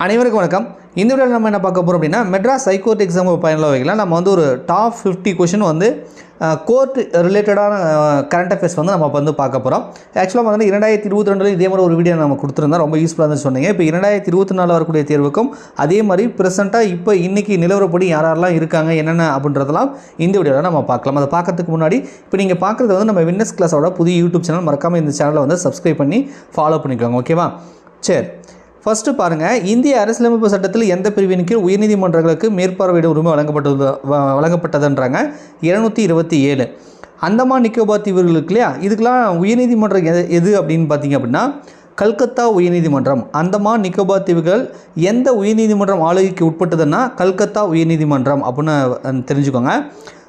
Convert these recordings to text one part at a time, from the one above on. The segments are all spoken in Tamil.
அனைவருக்கும் வணக்கம். இந்த வீடியோவில் நம்ம என்ன பார்க்க போகிறோம் அப்படின்னா மெட்ராஸ் ஹைகோர்ட் எக்ஸாம் பயனில் வைக்கலாம் நம்ம வந்து ஒரு டாப் ஃபிஃப்டி கொஷின் வந்து கோர்ட் ரிலேட்டடான கரண்ட் அஃபேர்ஸ் வந்து நம்ம வந்து பார்க்க போகிறோம் ஆக்சுவலாக வந்து இரண்டாயிரத்தி இருபத்தி ரெண்டில் இதே மாதிரி ஒரு வீடியோ நம்ம கொடுத்துருந்தோம். ரொம்ப யூஸ்ஃபுல்லாக இருந்து சொன்னீங்க. இப்போ இரண்டாயிரத்தி இருபத்தி நாலு வரக்கூடிய தேர்வுக்கும் அதே மாதிரி ப்ரெசென்ட்டாக இப்போ இன்றைக்கி நிலவரப்படி யார் யாரெல்லாம் இருக்காங்க என்னென்ன அப்படின்றதெல்லாம் இந்த வீடியோவில் நம்ம பார்க்கலாம். அதை பார்க்கறதுக்கு முன்னாடி இப்போ நீங்கள் பார்க்குறது வந்து நம்ம வின்னஸ் கிளாஸோட புதிய யூடியூப் சேனல் மறக்காமல் இந்த சேனலை வந்து சப்ஸ்கிரைப் பண்ணி ஃபாலோ பண்ணிக்கோங்க. ஓகேவா சரி. ஃபஸ்ட்டு பாருங்கள் இந்திய அரசியலமைப்பு சட்டத்தில் எந்த பிரிவின் கீழ் உயர்நீதிமன்றங்களுக்கு மேற்பார்வையிட உரிமை வழங்கப்பட்டது வ- வழங்கப்பட்டதுன்றாங்க? இருநூற்றி இருபத்தி ஏழு. அந்தமான் நிக்கோபார் தீவுகளுக்கு இல்லையா? இதுக்கெலாம் உயர்நீதிமன்றம் எது எது அப்படின்னு பார்த்தீங்க அப்படின்னா கல்கத்தா உயர்நீதிமன்றம். அந்தமான் நிக்கோபார் தீவுகள் எந்த உயர்நீதிமன்றம் ஆளுகைக்கு உட்பட்டதுன்னா கல்கத்தா உயர்நீதிமன்றம் அப்படின்னு தெரிஞ்சுக்கோங்க.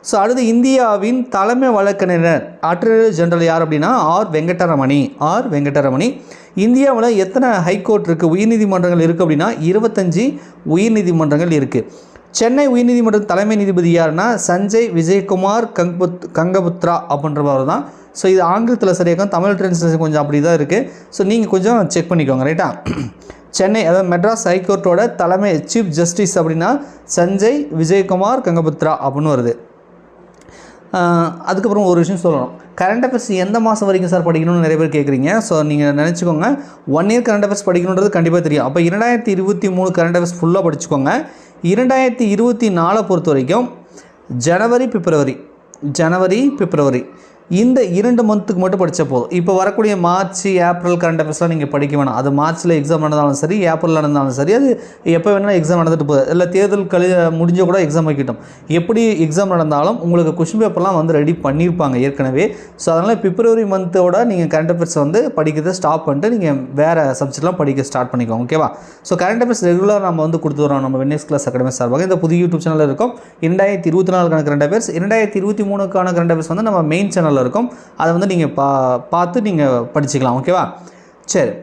ஸோ அடுத்து இந்தியாவின் தலைமை வழக்கறிஞர் அட்டர்னரி ஜெனரல் யார் அப்படின்னா ஆர் வெங்கடரமணி. ஆர் வெங்கடரமணி. இந்தியாவில் எத்தனை ஹைகோர்ட் இருக்குது உயர்நீதிமன்றங்கள் இருக்குது அப்படின்னா இருபத்தஞ்சி உயர்நீதிமன்றங்கள் இருக்குது சென்னை உயர்நீதிமன்ற தலைமை நீதிபதி யாருன்னா சஞ்சய் விஜயகுமார் கங்புத் கங்கபுத்ரா அப்படின்றவர் தான் ஸோ இது ஆங்கிலத்தில் சரியாக்கும் தமிழ் ட்ரான்ஸ்லேஷன் கொஞ்சம் அப்படி தான் இருக்குது ஸோ நீங்கள் கொஞ்சம் செக் பண்ணிக்கோங்க ரைட்டா சென்னை அதாவது மெட்ராஸ் ஹைகோர்ட்டோட தலைமை சீஃப் ஜஸ்டிஸ் அப்படின்னா சஞ்சய் விஜயகுமார் கங்கபுத்ரா அப்படின்னு வருது. அதுக்கப்புறம் ஒரு விஷயம் சொல்லணும். கரண்ட் அஃபேர்ஸ் எந்த மாதம் வரைக்கும் சார் படிக்கணும்னு நிறைய பேர் கேட்குறீங்க ஸோ நீங்கள் நினச்சிக்கோங்க ஒன் இயர் கரண்ட் அஃபேர்ஸ் படிக்கணுன்றது கண்டிப்பாக தெரியும். அப்போ இரண்டாயிரத்தி இருபத்தி மூணு கரண்ட் அஃபேர்ஸ் ஃபுல்லாக படிச்சுக்கோங்க. இரண்டாயிரத்தி இருபத்தி நாலை பொறுத்த வரைக்கும் ஜனவரி பிப்ரவரி ஜனவரி பிப்ரவரி இந்த இரண்டு மந்த்துக்கு மட்டும் படித்தா போதும். இப்போ வரக்கூடிய மார்ச் ஏப்ரல் கரண்ட் அஃபேர்ஸ்லாம் நீங்கள் படிக்க வேணாம். அது மார்ச்சில் எக்ஸாம் நடந்தாலும் சரி ஏப்ரலில் நடந்தாலும் சரி அது எப்போ வேணாலும் எக்ஸாம் நடந்துட்டு போகுது. இல்லை தேர்தல் கழி முடிஞ்ச கூட எக்ஸாம் வைக்கட்டும். எப்படி எக்ஸாம் நடந்தாலும் உங்களுக்கு கொஷின் பேப்பர்லாம் வந்து ரெடி பண்ணியிருப்பாங்க ஏற்கனவே. ஸோ அதனால் பிப்ரவரி மந்த்தோட நீங்கள் கரண்ட் அஃபேர்ஸ் வந்து படிக்கிறத ஸ்டாப் பண்ணிட்டு நீங்கள் வேறு சப்ஜெக்ட்லாம் படிக்க ஸ்டார்ட் பண்ணிக்கோங்க ஓகேவா ஸோ கரண்ட் அஃபேர்ஸ் ரெகுலராக நம்ம வந்து கொடுத்துறோம் நம்ம வென்னஸ் கிளாஸ் அகாடமி சார்பாக. இந்த புது யூடியூப் சேனலில் இருக்கும். இரண்டாயிரத்தி இருபத்தி நாலுக்கான கரண்ட் அஃபேர்ஸ் இரண்டாயிரத்தி இருபத்தி மூணுக்கான கரண்ட் அஃபேர்ஸ் வந்து நம்ம மெயின் சேனல் சேனலில் இருக்கும். அதை வந்து நீங்கள் பா பார்த்து நீங்கள் படிச்சுக்கலாம் ஓகேவா சரி.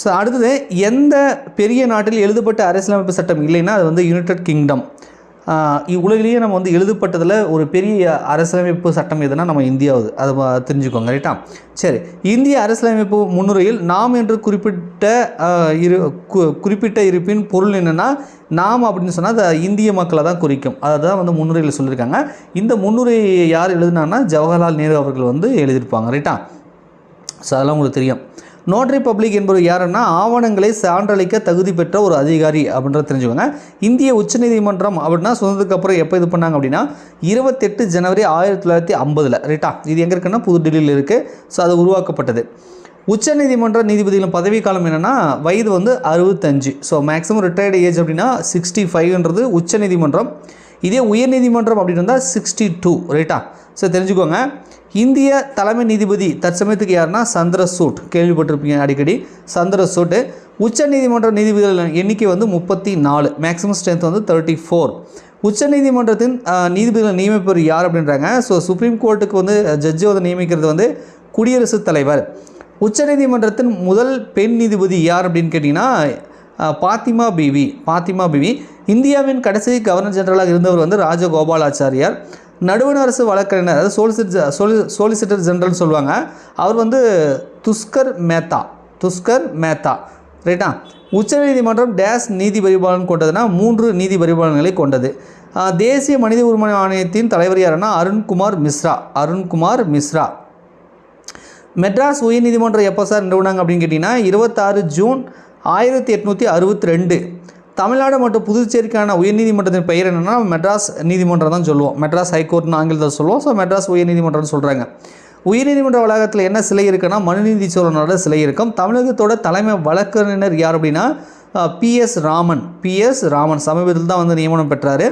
ஸோ அடுத்தது எந்த பெரிய நாட்டில் எழுதப்பட்ட அரசியலமைப்பு சட்டம் இல்லைன்னா அது வந்து யுனைடெட் கிங்டம் உலகிலேயே நம்ம வந்து எழுதப்பட்டதில் ஒரு பெரிய அரசியலமைப்பு சட்டம் எதுனா நம்ம இந்தியாவது. அதை தெரிஞ்சுக்கோங்க ரைட்டா? சரி இந்திய அரசியலமைப்பு முன்னுரையில் நாம் என்று குறிப்பிட்ட இரு குறிப்பிட்ட இருப்பின் பொருள் என்னென்னா நாம் அப்படின்னு சொன்னால் அது இந்திய மக்களை தான் குறிக்கும். அதை தான் வந்து முன்னுரையில் சொல்லியிருக்காங்க இந்த முன்னுரையை யார் எழுதுனான்னா ஜவஹர்லால் நேரு அவர்கள் வந்து எழுதியிருப்பாங்க ரைட்டா? ஸோ அதெல்லாம் உங்களுக்கு தெரியும். நோட்ரி பப்ளிக் என்பவர் யாருன்னா ஆவணங்களை சான்றளிக்க தகுதி பெற்ற ஒரு அதிகாரி அப்படின்றத தெரிஞ்சுக்கோங்க. இந்திய உச்சநீதிமன்றம் அப்படின்னா சுதந்திரத்துக்கு அப்புறம் எப்போ இது பண்ணாங்க அப்படின்னா இருபத்தெட்டு ஜனவரி ஆயிரத்தி தொள்ளாயிரத்தி ஐம்பதில் ரைட்டா இது எங்கே இருக்குன்னா புதுடில்லியில் இருக்குது ஸோ அது உருவாக்கப்பட்டது. உச்சநீதிமன்ற நீதிபதிகளின் பதவிக்காலம் என்னென்னா வயது வந்து அறுபத்தஞ்சு. ஸோ மேக்ஸிமம் ரிட்டையர்டு ஏஜ் அப்படின்னா சிக்ஸ்டி ஃபைவ்ன்றது உச்சநீதிமன்றம். இதே உயர்நீதிமன்றம் அப்படின்னு இருந்தால் சிக்ஸ்டி டூ ரைட்டா ஸோ தெரிஞ்சுக்கோங்க. இந்திய தலைமை நீதிபதி தற்சமயத்துக்கு யாருன்னா சந்திரசூட். கேள்விப்பட்டிருப்பீங்க அடிக்கடி. சந்திரசூட் உச்சநீதிமன்ற நீதிபதிகள் எண்ணிக்கை வந்து முப்பத்தி நாலு. மேக்ஸிமம் ஸ்ட்ரென்த் வந்து தேர்ட்டி ஃபோர் உச்சநீதிமன்றத்தின் அஹ், நீதிபதிகள் நியமிப்பவர் யார் அப்படின்றாங்க? ஸோ சுப்ரீம் கோர்ட்டுக்கு வந்து ஜட்ஜை வந்து நியமிக்கிறது வந்து குடியரசுத் தலைவர். உச்சநீதிமன்றத்தின் முதல் பெண் நீதிபதி யார் அப்படின்னு கேட்டிங்கன்னா பாத்திமா பிவி பாத்திமா பிவி. இந்தியாவின் கடைசி கவர்னர் ஜெனரலாக இருந்தவர் வந்து ராஜகோபாலாச்சாரியார். நடுவண அரசு வழக்கறிஞர் அதாவது சோலிசிட்டர் சோலி சோலிசிட்டர் ஜெனரல்னு சொல்லுவாங்க. அவர் வந்து துஷ்கர் மேத்தா துஷ்கர் மேத்தா ரைட்டா உச்சநீதிமன்றம் டேஸ் நீதி பரிபாலன் கொண்டதுன்னா மூன்று நீதி பரிபாலனங்களை கொண்டது. தேசிய மனித உரிமை ஆணையத்தின் தலைவர் யாருன்னா அருண்குமார் மிஸ்ரா அருண்குமார் மிஸ்ரா. மெட்ராஸ் உயர்நீதிமன்றம் எப்போ சார் நிறுவனாங்க அப்படின்னு கேட்டிங்கன்னா இருபத்தாறு ஜூன் ஆயிரத்தி எட்நூற்றி அறுபத்தி ரெண்டு. தமிழ்நாடு மற்றும் புதுச்சேரிக்கான உயர்நீதிமன்றத்தின் பெயர் என்னென்னா மெட்ராஸ் நீதிமன்றம் தான் சொல்லுவோம். மெட்ராஸ் ஹைகோர்ட்னு ஆங்கிலத்தில் சொல்லுவோம். ஸோ மெட்ராஸ் உயர்நீதிமன்றம்னு சொல்கிறாங்க உயர்நீதிமன்ற வளாகத்தில் என்ன சிலை இருக்குன்னா மனுநீதி சோழனோட சிலை இருக்கும். தமிழகத்தோட தலைமை வழக்கறிஞர் யார் அப்படின்னா பிஎஸ் ராமன். பிஎஸ் ராமன். சமீபத்தில் தான் வந்து நியமனம் பெற்றார்.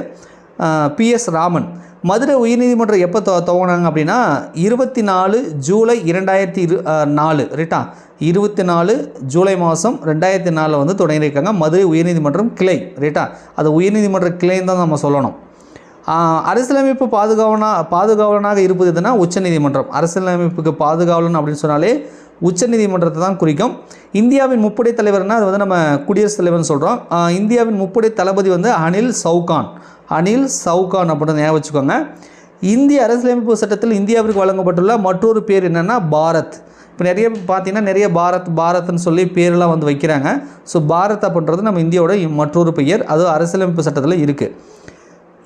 பிஎஸ் ராமன். மதுரை உயர்நீதிமன்றம் எப்போ துவ துவங்கினாங்க அப்படின்னா இருபத்தி நாலு ஜூலை இரண்டாயிரத்தி இரு நாலு ரைட்டா இருபத்தி நாலு ஜூலை மாதம் ரெண்டாயிரத்தி நாலில் வந்து தொடங்கியிருக்காங்க மதுரை உயர்நீதிமன்றம் கிளை ரைட்டா அது உயர்நீதிமன்ற கிளைன்னு தான் நம்ம சொல்லணும். அரசியலமைப்பு பாதுகாவனா பாதுகாவலனாக இருப்பது எதுனா உச்சநீதிமன்றம். அரசியலமைப்புக்கு பாதுகாவலன் அப்படின்னு சொன்னாலே உச்சநீதிமன்றத்தை தான் குறிக்கும். இந்தியாவின் முப்படை தலைவர்னால் அது வந்து நம்ம குடியரசுத் தலைவர்னு சொல்கிறோம் இந்தியாவின் முப்படை தளபதி வந்து அனில் சவுகான் அனில் சவுகான் அப்படின்னு ஞாபகம் வச்சுக்கோங்க. இந்திய அரசியலமைப்பு சட்டத்தில் இந்தியாவிற்கு வழங்கப்பட்டுள்ள மற்றொரு பேர் என்னென்னா பாரத். இப்போ நிறைய பார்த்தீங்கன்னா நிறைய பாரத் பாரத்னு சொல்லி பேரெலாம் வந்து வைக்கிறாங்க. ஸோ பாரத் அப்படின்றது நம்ம இந்தியாவோட மற்றொரு பெயர். அது அரசியலமைப்பு சட்டத்தில் இருக்குது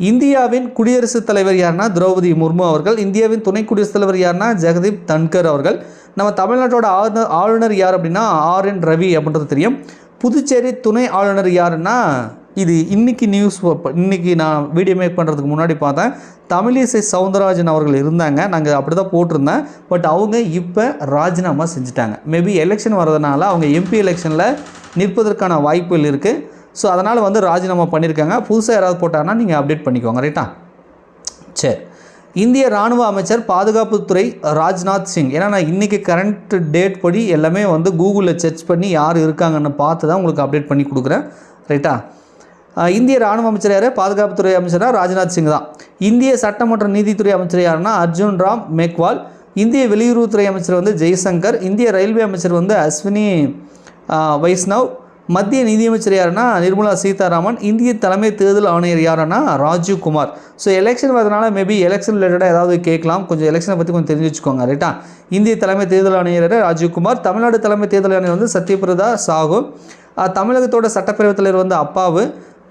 இந்தியாவின் குடியரசுத் தலைவர் யாருன்னா திரௌபதி முர்மு அவர்கள். இந்தியாவின் துணை குடியரசுத் தலைவர் யாருன்னா ஜெகதீப் தன்கர் அவர்கள். நம்ம தமிழ்நாட்டோட ஆளுநர் ஆளுநர் யார் அப்படின்னா ஆர் என் ரவி அப்படின்றது தெரியும். புதுச்சேரி துணை ஆளுநர் யாருன்னா இது இன்றைக்கி நியூஸ் இன்றைக்கி நான் வீடியோ மேக் பண்ணுறதுக்கு முன்னாடி பார்த்தேன். தமிழிசை சவுந்தரராஜன் அவர்கள் இருந்தாங்க. நாங்கள் அப்படி தான் போட்டிருந்தேன். பட் அவங்க இப்போ ராஜினாமா செஞ்சுட்டாங்க. மேபி எலெக்ஷன் வரதுனால அவங்க எம்பி எலெக்ஷனில் நிற்பதற்கான வாய்ப்புகள் இருக்குது ஸோ அதனால் வந்து ராஜினாமா பண்ணியிருக்காங்க புதுசாக யாராவது போட்டாங்கன்னா நீங்கள் அப்டேட் பண்ணிக்கோங்க. ரைட்டா சரி. இந்திய ராணுவ அமைச்சர் பாதுகாப்புத்துறை ராஜ்நாத் சிங். ஏன்னா நான் இன்றைக்கி கரண்ட் டேட் படி எல்லாமே வந்து கூகுளில் சர்ச் பண்ணி யார் இருக்காங்கன்னு பார்த்து தான் உங்களுக்கு அப்டேட் பண்ணி கொடுக்குறேன். ரைட்டா இந்திய ராணுவ அமைச்சர் யார்? பாதுகாப்புத்துறை அமைச்சராக ராஜ்நாத் சிங் தான். இந்திய சட்டம் மற்றும் நீதித்துறை அமைச்சர் யாருன்னா அர்ஜுன் ராம் மேக்வால். இந்திய வெளியுறவுத்துறை அமைச்சர் வந்து ஜெய்சங்கர். இந்திய ரயில்வே அமைச்சர் வந்து அஸ்வினி வைஷ்ணவ். மத்திய நிதியமைச்சர் யாருன்னா நிர்மலா சீதாராமன். இந்திய தலைமை தேர்தல் ஆணையர் யாருன்னா ராஜீவ் குமார் ஸோ எலெக்ஷன் வரதுனால மேபி எலெக்ஷன் ரிலேட்டடாக ஏதாவது கேட்கலாம். கொஞ்சம் எலெக்ஷனை பற்றி கொஞ்சம் தெரிஞ்சு வச்சுக்கோங்க ரைட்டா இந்திய தலைமை தேர்தல் ஆணையர் ராஜீவ் குமார் தமிழ்நாடு தலைமை தேர்தல் ஆணையர் வந்து சத்யபிரதா சாகு. தமிழகத்தோட சட்டப்பேரவைத் தலைவர் வந்து அப்பாவு.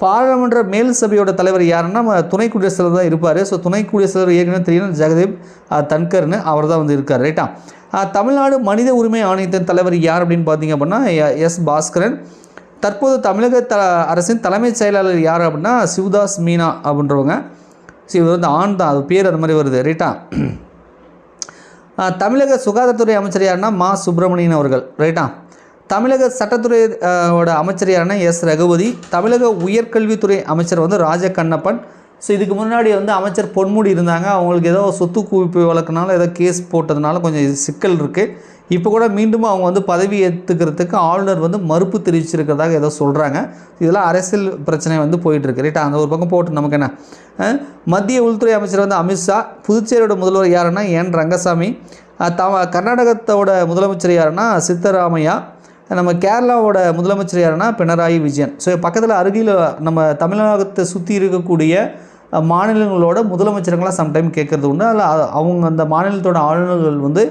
பாராளுமன்ற மேல் சபையோட தலைவர் யாருன்னா நம்ம துணை குடியரசுத் தலைவர் தான் இருப்பார். ஸோ துணை குடியரசுத் தலைவர் ஏற்கனவே தெரியும் ஜெகதீப் தன்கர்னு அவர் தான் வந்து இருக்கார் ரைட்டா தமிழ்நாடு மனித உரிமை ஆணையத்தின் தலைவர் யார் அப்படின்னு பார்த்தீங்க அப்படின்னா எஸ். பாஸ்கரன். தற்போது தமிழக த அரசின் தலைமைச் செயலாளர் யார் அப்படின்னா சிவதாஸ் மீனா அப்படின்றவங்க. ஸோ இவர் வந்து ஆண் தான் அது பேர் அது மாதிரி வருது ரைட்டா தமிழக சுகாதாரத்துறை அமைச்சர் யாருன்னா மா. சுப்பிரமணியன் அவர்கள் ரைட்டா தமிழக சட்டத்துறை ஓட அமைச்சர் யாருன்னா எஸ். ரகுபதி தமிழக உயர்கல்வித்துறை அமைச்சர் வந்து ராஜ கண்ணப்பன் ஸோ இதுக்கு முன்னாடி வந்து அமைச்சர் பொன்முடி இருந்தாங்க. அவங்களுக்கு ஏதோ சொத்து குவிப்பு வழக்குனால ஏதோ கேஸ் போட்டதுனால கொஞ்சம் சிக்கல் இருக்குது இப்போ கூட மீண்டும் அவங்க வந்து பதவி ஏற்றுக்கிறதுக்கு ஆளுநர் வந்து மறுப்பு தெரிவிச்சிருக்கிறதாக ஏதோ சொல்கிறாங்க இதெல்லாம் அரசியல் பிரச்சனை வந்து போயிட்டுருக்கு. ரைட்டா? அந்த ஒரு பக்கம் போட்டு நமக்கு என்ன? மத்திய உள்துறை அமைச்சர் வந்து அமித்ஷா புதுச்சேரியோட முதல்வர் யாருன்னா என். ரங்கசாமி. அஹ், தம கர்நாடகத்தோட முதலமைச்சர் யாருன்னா சித்தராமையா. நம்ம கேரளாவோட முதலமைச்சர் யாருன்னா பினராயி விஜயன். ஸோ பக்கத்தில் அருகில் நம்ம தமிழகத்தை சுற்றி இருக்கக்கூடிய மாநிலங்களோட முதலமைச்சருங்களாம் சம்டைம் கேட்குறது உண்டு. அதில் அவங்க அந்த மாநிலத்தோட ஆளுநர்கள் வந்து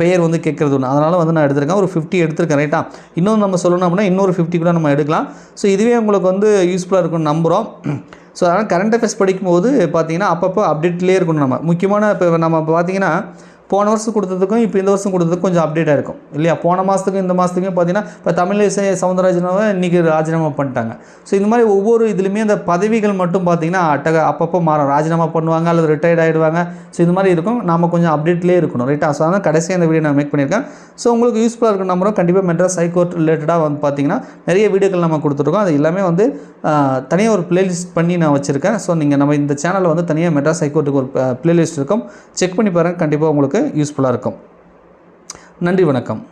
பெயர் வந்து கேட்குறது உண்டு. அதனால் வந்து நான் எடுத்திருக்கேன். ஒரு ஃபிஃப்டி எடுத்திருக்கேன். ரைட்டா இன்னும் நம்ம சொல்லணும் அப்படின்னா இன்னொரு ஃபிஃப்டி கூட நம்ம எடுக்கலாம். ஸோ இதுவே உங்களுக்கு வந்து யூஸ்ஃபுல்லாக இருக்கும்னு நம்புகிறோம் ஸோ அதனால் கரண்ட் அஃபேர்ஸ் படிக்கும்போது பார்த்திங்கன்னா அப்பப்போ அப்டேட்லேயே இருக்கணும் நம்ம. முக்கியமான இப்போ நம்ம பார்த்திங்கன்னா பார்த்தீங்கன்னா போன வருஷம் கொடுத்ததுக்கும் இப்போ இந்த வருஷம் கொடுத்ததுக்கும் கொஞ்சம் அப்டேட்டாக இருக்கும். இல்லையா? போன மாதத்துக்கும் இந்த மாதத்துக்கும் பார்த்தீங்கன்னா இப்போ தமிழிசை சவுந்தரராஜனாவை இன்றைக்கி ராஜினாமா பண்ணிட்டாங்க. ஸோ இந்த மாதிரி ஒவ்வொரு இதுலையுமே அந்த பதவிகள் மட்டும் பார்த்தீங்கன்னா அட்டக அப்பப்போ மாறும். ராஜினாமா பண்ணுவாங்க அல்லது ரிட்டையர்ட் ஆகிடுவாங்க ஸோ இது மாதிரி இருக்கும். நாம் கொஞ்சம் அப்டேட்லேயே இருக்கணும் ரைட்டா ஸோ அதனால் கடைசியாக இந்த வீடியோ நான் மேக் பண்ணியிருக்கேன். ஸோ உங்களுக்கு யூஸ்ஃபுல்லாக இருக்கிற நம்பரும் கண்டிப்பாக மெட்ராஸ் ஹைகோர்ட் ரிலேட்டடாக வந்து பார்த்தீங்கன்னா நிறைய வீடியோக்கள் நம்ம கொடுத்துருக்கோம். அது எல்லாமே வந்து தனியாக ஒரு பிளேலிஸ்ட் பண்ணி நான் வச்சுருக்கேன். ஸோ நீங்கள் நம்ம இந்த சேனலில் வந்து தனியாக மெட்ராஸ் ஹைகோர்ட்டுக்கு ஒரு பிளேலிஸ்ட் இருக்கும். செக் பண்ணி பாருங்கள் கண்டிப்பாக உங்களுக்கு யூஸ்ஃபுல்லாக இருக்கும். நன்றி வணக்கம்.